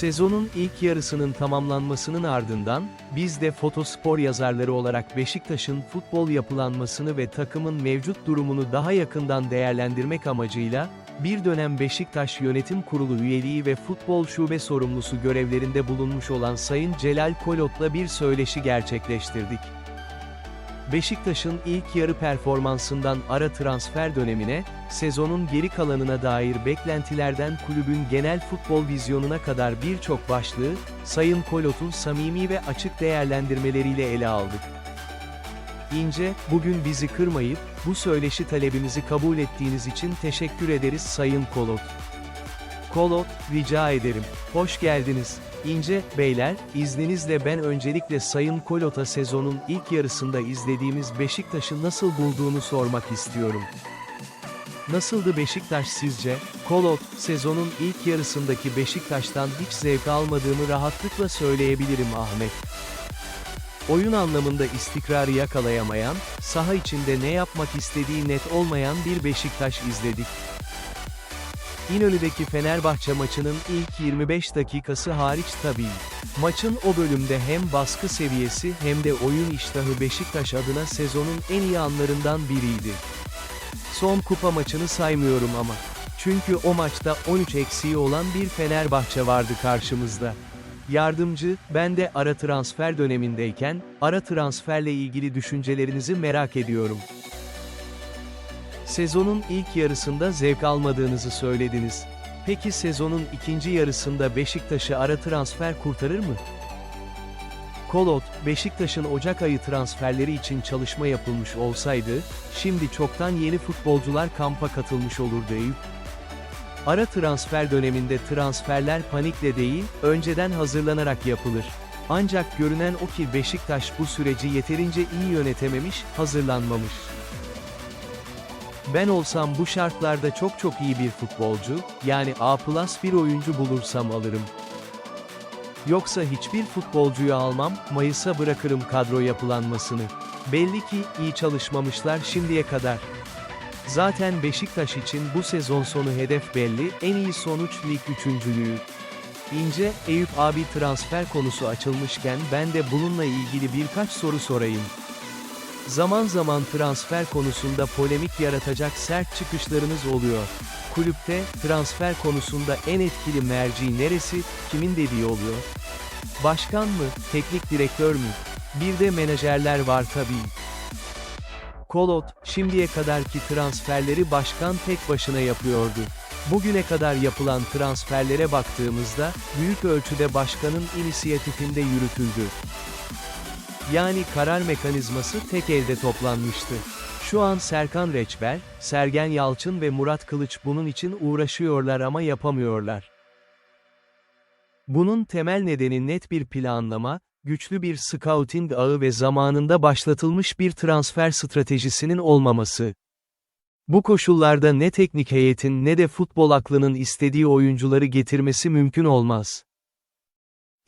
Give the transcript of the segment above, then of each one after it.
Sezonun ilk yarısının tamamlanmasının ardından, biz de fotospor yazarları olarak Beşiktaş'ın futbol yapılanmasını ve takımın mevcut durumunu daha yakından değerlendirmek amacıyla, bir dönem Beşiktaş Yönetim Kurulu üyeliği ve futbol şube sorumlusu görevlerinde bulunmuş olan Sayın Celal Kolot'la bir söyleşi gerçekleştirdik. Beşiktaş'ın ilk yarı performansından ara transfer dönemine, sezonun geri kalanına dair beklentilerden kulübün genel futbol vizyonuna kadar birçok başlığı, Sayın Kolot'un samimi ve açık değerlendirmeleriyle ele aldık. İnce, bugün bizi kırmayıp, bu söyleşi talebimizi kabul ettiğiniz için teşekkür ederiz Sayın Kolot. Kolot, rica ederim. Hoş geldiniz. İnce, beyler, izninizle ben öncelikle Sayın Kolot'a sezonun ilk yarısında izlediğimiz Beşiktaş'ı nasıl bulduğunu sormak istiyorum. Nasıldı Beşiktaş sizce? Kolot, sezonun ilk yarısındaki Beşiktaş'tan hiç zevk almadığımı rahatlıkla söyleyebilirim Ahmet. Oyun anlamında istikrarı yakalayamayan, saha içinde ne yapmak istediği net olmayan bir Beşiktaş izledik. İnönü'deki Fenerbahçe maçının ilk 25 dakikası hariç tabii. Maçın o bölümde hem baskı seviyesi hem de oyun iştahı Beşiktaş adına sezonun en iyi anlarından biriydi. Son kupa maçını saymıyorum ama. Çünkü o maçta 13 eksiği olan bir Fenerbahçe vardı karşımızda. Yardımcı, ben de ara transfer dönemindeyken, ara transferle ilgili düşüncelerinizi merak ediyorum. Sezonun ilk yarısında zevk almadığınızı söylediniz. Peki sezonun ikinci yarısında Beşiktaş'ı ara transfer kurtarır mı? Kolot, Beşiktaş'ın Ocak ayı transferleri için çalışma yapılmış olsaydı, şimdi çoktan yeni futbolcular kampa katılmış olurdu Eyüp. Ara transfer döneminde transferler panikle değil, önceden hazırlanarak yapılır. Ancak görünen o ki Beşiktaş bu süreci yeterince iyi yönetememiş, hazırlanmamış. Ben olsam bu şartlarda çok çok iyi bir futbolcu, yani A+ bir oyuncu bulursam alırım. Yoksa hiçbir futbolcuyu almam, Mayıs'a bırakırım kadro yapılanmasını. Belli ki iyi çalışmamışlar şimdiye kadar. Zaten Beşiktaş için bu sezon sonu hedef belli, en iyi sonuç lig üçüncülüğü. İnce, Eyüp abi transfer konusu açılmışken ben de bununla ilgili birkaç soru sorayım. Zaman zaman transfer konusunda polemik yaratacak sert çıkışlarınız oluyor. Kulüpte, transfer konusunda en etkili merci neresi, kimin dediği oluyor? Başkan mı, teknik direktör mü? Bir de menajerler var tabii. Kolot, şimdiye kadarki transferleri başkan tek başına yapıyordu. Bugüne kadar yapılan transferlere baktığımızda, büyük ölçüde başkanın inisiyatifinde yürütüldü. Yani karar mekanizması tek elde toplanmıştı. Şu an Serkan Reçber, Sergen Yalçın ve Murat Kılıç bunun için uğraşıyorlar ama yapamıyorlar. Bunun temel nedeni net bir planlama, güçlü bir scouting ağı ve zamanında başlatılmış bir transfer stratejisinin olmaması. Bu koşullarda ne teknik heyetin ne de futbol aklının istediği oyuncuları getirmesi mümkün olmaz.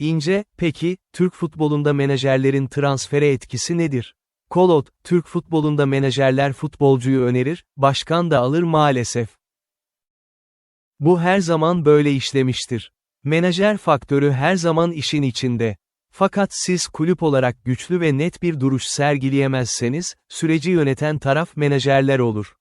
İnce, peki, Türk futbolunda menajerlerin transfere etkisi nedir? Kolot, Türk futbolunda menajerler futbolcuyu önerir, başkan da alır maalesef. Bu her zaman böyle işlemiştir. Menajer faktörü her zaman işin içinde. Fakat siz kulüp olarak güçlü ve net bir duruş sergileyemezseniz, süreci yöneten taraf menajerler olur.